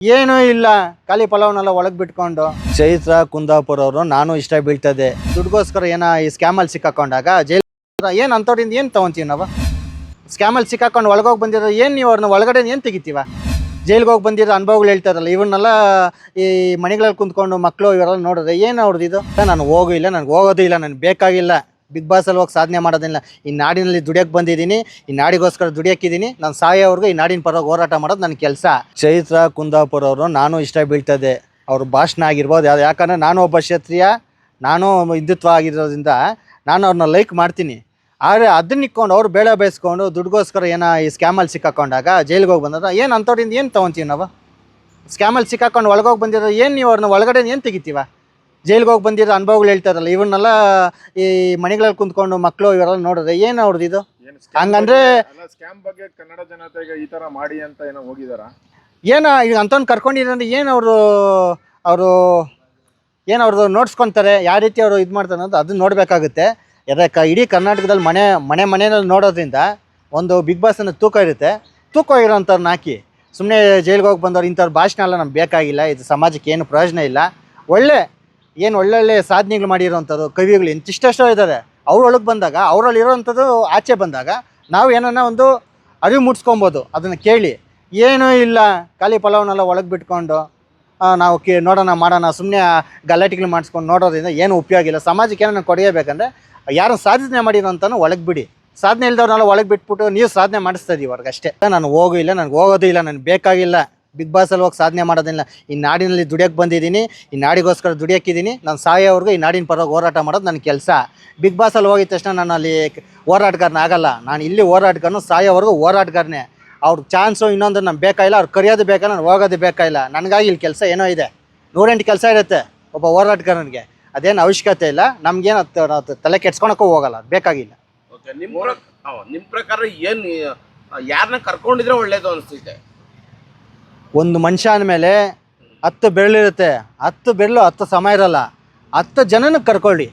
ಏನೂ ಇಲ್ಲ. ಖಾಲಿ ಪಲಾವ್ನೆಲ್ಲ ಒಳಗೆ ಬಿಟ್ಕೊಂಡು. ಚೈತ್ರ, ಕುಂದಾಪುರ ಅವರು ನಾನು ಇಷ್ಟ ಬೀಳ್ತದೆ. ದುಡ್ಗೋಸ್ಕರ ಏನ ಈ ಸ್ಕ್ಯಾಮಲ್ಲಿ ಸಿಕ್ಕಾಕೊಂಡಾಗ ಜೈಲ್ ಏನು ಅಂಥವ್ರಿಂದ ಏನು ತೊಗೊಂತೀವಿ ನಾವು? ಸ್ಕ್ಯಾಮಲ್ಲಿ ಸಿಕ್ಕಾಕೊಂಡು ಒಳಗೋಗಿ ಬಂದಿರೋ ಏನು ನೀವು ಅವ್ರನ್ನ ಒಳಗಡೆ ಏನು ತೆಗಿತೀವ? ಜೈಲ್ಗೆ ಹೋಗಿ ಬಂದಿರೋ ಅನುಭವಗಳು ಹೇಳ್ತಾರಲ್ಲ, ಇವನ್ನೆಲ್ಲ ಈ ಮನೆಗಳಲ್ಲಿ ಕುಂತ್ಕೊಂಡು ಮಕ್ಕಳು ಇವರೆಲ್ಲ ನೋಡಿದ್ರೆ ಏನು ಅವ್ರದ್ದು ಇದು? ನಾನು ಹೋಗೂ ಇಲ್ಲ, ನನಗೆ ಹೋಗೋದು ಇಲ್ಲ, ನನಗೆ ಬೇಕಾಗಿಲ್ಲ. ಬಿಗ್ ಬಾಸಲ್ಲಿ ಹೋಗಿ ಸಾಧನೆ ಮಾಡೋದಿಲ್ಲ. ಈ ನಾಡಿನಲ್ಲಿ ದುಡಿಯೋಕೆ ಬಂದಿದ್ದೀನಿ, ಈ ನಾಡಿಗೋಸ್ಕರ ದುಡಿಯೋಕ್ಕಿದ್ದೀನಿ. ನಾನು ಸಾಯೋವರೆಗೂ ಈ ನಾಡಿನ ಪರವಾಗಿ ಹೋರಾಟ ಮಾಡೋದು ನನ್ನ ಕೆಲಸ. ಚೈತ್ರ ಕುಂದಾಪುರ ಅವರು ನಾನು ಇಷ್ಟ ಬೀಳ್ತದೆ ಅವ್ರ ಭಾಷಣ ಆಗಿರ್ಬೋದು ಯಾವ್ದು ಯಾಕಂದರೆ ನಾನು ಒಬ್ಬ ಕ್ಷತ್ರಿಯ, ನಾನು ಹಿಂದುತ್ವ ಆಗಿರೋದ್ರಿಂದ ನಾನು ಅವ್ರನ್ನ ಲೈಕ್ ಮಾಡ್ತೀನಿ. ಆದರೆ ಅದನ್ನ ಇಕ್ಕೊಂಡು ಅವ್ರು ಬೇಳೆ ಬೇಯಿಸ್ಕೊಂಡು ದುಡ್ಗೋಸ್ಕರ ಏನೋ ಈ ಸ್ಕ್ಯಾಮಲ್ಲಿ ಸಿಕ್ಕಾಕೊಂಡಾಗ, ಜೈಲಿಗೆ ಹೋಗಿ ಬಂದಾಗ ಏನು ಅಂಥವ್ರಿಂದ ಏನು ತೊಗೊತೀವಿ ನಾವು? ಸ್ಕ್ಯಾಮಲ್ಲಿ ಸಿಕ್ಕಾಕೊಂಡು ಒಳಗೋಗಿ ಬಂದಿರೋ ಏನು ನೀವು ಅವ್ರನ್ನ ಒಳಗಡೆ ಏನು ತೆಗಿತೀವ? ಜೈಲಿಗೆ ಹೋಗಿ ಬಂದಿರೋ ಅನುಭವಗಳು ಹೇಳ್ತಾರಲ್ಲ ಇವನ್ನೆಲ್ಲ ಈ ಮನೆಗಳಲ್ಲಿ ಕುಂತ್ಕೊಂಡು ಮಕ್ಕಳು ಇವರೆಲ್ಲ ನೋಡಿದ್ರೆ ಏನು ಅವ್ರದ್ದು ಇದು? ಹಂಗಂದ್ರೆ ಸ್ಕ್ಯಾಮ್ ಬಗ್ಗೆ ಕನ್ನಡ ಜನತೆಗೆ ಈ ತರ ಮಾಡಿ ಅಂತ ಏನೋ ಹೋಗಿದಾರ? ಏನೋ ಈಗ ಅಂತವ್ನು ಕರ್ಕೊಂಡಿದ್ರೆ ಏನು ಅವರು ಅವರು ಏನು ಅವ್ರದ್ದು ನೋಡ್ಸ್ಕೊತಾರೆ ಯಾವ ರೀತಿ ಅವರು ಇದು ಮಾಡ್ತಾರೆ ಅನ್ನೋದು ಅದನ್ನ ನೋಡಬೇಕಾಗುತ್ತೆ. ಯಾಕೆ ಇಡೀ ಕರ್ನಾಟಕದಲ್ಲಿ ಮನೆ ಮನೆ ಮನೆಯಲ್ಲಿ ನೋಡೋದ್ರಿಂದ ಒಂದು ಬಿಗ್ ಬಾಸನ್ನು ತೂಕ ಇರುತ್ತೆ. ತೂಕ ಇರೋಂಥವ್ರನ್ನ ಹಾಕಿ. ಸುಮ್ಮನೆ ಜೈಲಿಗೆ ಹೋಗಿ ಬಂದವ್ರು ಇಂಥವ್ರ ಭಾಷಣ ಎಲ್ಲ ನಮ್ಗೆ ಬೇಕಾಗಿಲ್ಲ ಇದು ಸಮಾಜಕ್ಕೆ ಏನು ಪ್ರಯೋಜನ ಇಲ್ಲ. ಒಳ್ಳೆ ಏನು ಒಳ್ಳೊಳ್ಳೆ ಸಾಧನೆಗಳು ಮಾಡಿರೋವಂಥದ್ದು, ಕವಿಗಳು ಇಂತಿಷ್ಟೆಷ್ಟೋ ಇದ್ದಾರೆ ಅವ್ರೊಳಗೆ ಬಂದಾಗ ಅವರಲ್ಲಿ ಇರೋವಂಥದ್ದು ಆಚೆ ಬಂದಾಗ ನಾವು ಏನನ್ನ ಒಂದು ಅರಿವು ಮುಟ್ಸ್ಕೊಬೋದು ಅದನ್ನು ಕೇಳಿ, ಏನೂ ಇಲ್ಲ, ಖಾಲಿ ಪಲಾವ್ನೆಲ್ಲ ಒಳಗೆ ಬಿಟ್ಕೊಂಡು ನಾವು ಕೇ, ನೋಡೋಣ, ಮಾಡೋಣ ಸುಮ್ಮನೆ ಗಲಾಟೆಗಳು ಮಾಡಿಸ್ಕೊಂಡು ನೋಡೋದ್ರಿಂದ ಏನು ಉಪಯೋಗ ಇಲ್ಲ. ಸಮಾಜಕ್ಕೆ ಏನನ್ನ ಕೊಡಿಯಬೇಕಂದ್ರೆ ಯಾರು ಸಾಧನೆ ಮಾಡಿರೋಂಥನು ಒಳಗೆ ಬಿಡಿ. ಸಾಧನೆ ಇಲ್ದವ್ರನ್ನೆಲ್ಲ ಒಳಗೆ ಬಿಟ್ಬಿಟ್ಟು ನೀವು ಸಾಧನೆ ಮಾಡಿಸ್ತಾ ಇದ್ದೀವಿ ಅವ್ರಿಗೆ ಅಷ್ಟೇ. ನಾನು ಹೋಗೋ ಇಲ್ಲ, ನನಗೆ ಹೋಗೋದು ಇಲ್ಲ, ನನಗೆ ಬೇಕಾಗಿಲ್ಲ. ಬಿಗ್ ಬಾಸಲ್ಲಿ ಹೋಗಿ ಸಾಧನೆ ಮಾಡೋದಿಲ್ಲ. ಈ ನಾಡಿನಲ್ಲಿ ದುಡಿಯೋಕೆ ಬಂದಿದ್ದೀನಿ, ಈ ನಾಡಿಗೋಸ್ಕರ ದುಡಿಯೋಕ್ಕಿದ್ದೀನಿ. ನಾನು ಸಾಯೋವರೆಗೂ ಈ ನಾಡಿನ ಪರವಾಗಿ ಹೋರಾಟ ಮಾಡೋದು ನನ್ನ ಕೆಲಸ. ಬಿಗ್ ಬಾಸಲ್ಲಿ ಹೋಗಿದ ತಕ್ಷಣ ನಾನು ಅಲ್ಲಿ ಹೋರಾಟಗಾರನ ಆಗಲ್ಲ. ನಾನು ಇಲ್ಲಿ ಹೋರಾಟಗಾರನು ಸಾಯೋವರೆಗೂ ಹೋರಾಟಗಾರನೇ. ಅವ್ರಿಗೆ ಚಾನ್ಸು ಇನ್ನೊಂದು ನಮ್ಗೆ ಬೇಕಾಗಿಲ್ಲ ಅವ್ರು ಕರೆಯೋದು ಬೇಕಾಗಿಲ್ಲ ನಾನು ಹೋಗೋದು ಬೇಕಾಗಿಲ್ಲ ನನಗಾಗಿ ಇಲ್ಲಿ ಕೆಲಸ ಏನೋ ಇದೆ. ನೂರೆಂಟು ಕೆಲಸ ಇರುತ್ತೆ ಒಬ್ಬ ಹೋರಾಟಗಾರನಿಗೆ. ಅದೇನು ಅವಶ್ಯಕತೆ ಇಲ್ಲ. ನಮ್ಗೇನು ತಲೆ ಕೆಡ್ಸ್ಕೊಳಕ್ಕೂ ಹೋಗಲ್ಲ. ಬೇಕಾಗಿಲ್ಲ. ನಿಮ್ಮ ನಿಮ್ ಪ್ರ- ಪ್ರಕಾರ ಏನು ಯಾರನ್ನ ಕರ್ಕೊಂಡಿದ್ರೆ ಒಳ್ಳೇದು ಅನ್ಸ್ತೈತೆ? ಒಂದು ಮನುಷ್ಯ ಅಂದಮೇಲೆ ಹತ್ತು ಬೆರಳಿರುತ್ತೆ ಹತ್ತು ಬೆರಳು ಹತ್ತು ಸಮಯ ಇರಲ್ಲ. ಹತ್ತು ಜನನ ಕರ್ಕೊಳ್ಳಿ.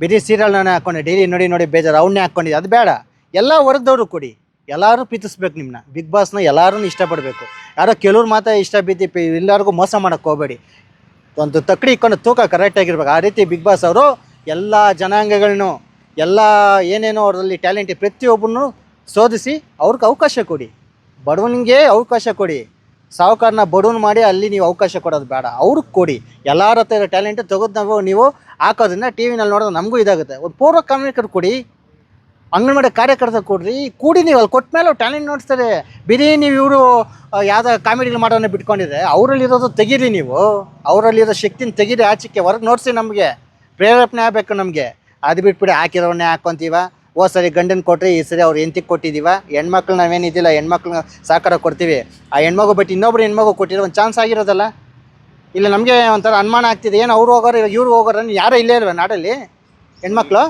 ಬಿದಿ ಸೀರಿಯಲ್ ನಾನೇ ಹಾಕ್ಕೊಂಡು, ಡೈಲಿ ನೋಡಿ ನೋಡಿ, ಬೇಜಾರು. ಅವನ್ನೇ ಹಾಕ್ಕೊಂಡಿದ್ದೆ. ಅದು ಬೇಡ. ಎಲ್ಲ ವರ್ಗದವರು ಕೊಡಿ. ಎಲ್ಲರೂ ಪ್ರೀತಿಸ್ಬೇಕು ನಿಮ್ಮನ್ನ ಬಿಗ್ ಬಾಸ್ನ ಎಲ್ಲರೂ ಇಷ್ಟಪಡಬೇಕು. ಯಾರೋ ಕೆಲವ್ರು ಮಾತ್ರ ಇಷ್ಟ ಬಿದ್ದಿ ಎಲ್ಲರಿಗೂ ಮೋಸ ಮಾಡೋಕ್ಕೆ ಹೋಗಬೇಡಿ. ಒಂದು ತಕ್ಕಡಿ ಇಕ್ಕೊಂಡು ತೂಕ ಕರೆಕ್ಟಾಗಿರ್ಬೇಕು ಆ ರೀತಿ ಬಿಗ್ ಬಾಸ್ ಅವರು ಎಲ್ಲ ಜನಾಂಗಗಳನ್ನು ಎಲ್ಲ ಏನೇನೋ ಅವರಲ್ಲಿ ಟ್ಯಾಲೆಂಟ್ ಪ್ರತಿಯೊಬ್ಬರನ್ನು ಶೋಧಿಸಿ ಅವ್ರಿಗೆ ಅವಕಾಶ ಕೊಡಿ. ಬಡವನಿಗೆ ಅವಕಾಶ ಕೊಡಿ. ಸಾಹುಕಾರನ ಬಡವನ್ ಮಾಡಿ ಅಲ್ಲಿ ನೀವು ಅವಕಾಶ ಕೊಡೋದು ಬೇಡ. ಅವ್ರಿಗೆ ಕೊಡಿ. ಎಲ್ಲರ ಹತ್ರ ಇರೋ ಟ್ಯಾಲೆಂಟ್ ತೆಗೆದು ನಾವು ನೀವು ಹಾಕೋದ್ರಿಂದ ಟಿ ವಿನಲ್ಲಿ ನೋಡೋದು ನಮಗೂ ಇದಾಗುತ್ತೆ. ಒಂದು ಪೂರ್ವ ಕಾರ್ಮಿಕರು ಕೊಡಿ. ಅಂಗನವಾಡಿ ಕಾರ್ಯಕರ್ತರು ಕೊಡ್ರಿ. ಕೂಡಿ ನೀವು ಅಲ್ಲಿ ಕೊಟ್ಟ ಮೇಲೆ ಟ್ಯಾಲೆಂಟ್ ನೋಡ್ತಾರೆ ಬಿರಿ ನೀವು ಇವರು ಯಾವುದೋ ಕಾಮಿಡಿಗಳು ಮಾಡೋನ್ನ ಬಿಟ್ಕೊಂಡಿದ್ರೆ ಅವರಲ್ಲಿರೋದು ತೆಗೀರಿ ನೀವು. ಅವರಲ್ಲಿರೋ ಶಕ್ತಿನ ತೆಗೀರಿ. ಆಚೆಗೆ ಹೊರಗೆ ನೋಡಿಸಿ ನಮಗೆ. ಪ್ರೇರೇಪಣೆ ಆಗಬೇಕು ನಮಗೆ. ಅದು ಬಿಟ್ಬಿಡಿ ಹಾಕಿರೋನೇ ಹಾಕ್ಕೊಂತೀವ ಓ ಸರಿ ಗಂಡನ ಕೊಟ್ರಿ, ಈ ಸರಿ ಅವ್ರು ಎಂತಿಗೆ ಕೊಟ್ಟಿದ್ದೀವ ಹೆಣ್ಮಕ್ಳು ನಾವೇನಿದ್ದಿಲ್ಲ ಹೆಣ್ಮಕ್ಳು ಸಹಕಾರ ಕೊಡ್ತೀವಿ. ಆ ಹೆಣ್ಮಗು ಬಟ್ ಇನ್ನೊಬ್ರು ಹೆಣ್ಮಗು ಕೊಟ್ಟಿರೋ ಒಂದು ಚಾನ್ಸ್ ಆಗಿರೋದಲ್ಲ? ಇಲ್ಲ, ನಮಗೆ ಒಂಥರ ಅನುಮಾನ ಆಗ್ತಿದೆ. ಏನು ಅವ್ರು ಹೋಗೋರು, ಇವ್ರು ಹೋಗೋರು ಯಾರೂ ಇಲ್ಲೇ ಇಲ್ವ ನಾಡಲ್ಲಿ? ಹೆಣ್ಮಕ್ಳು?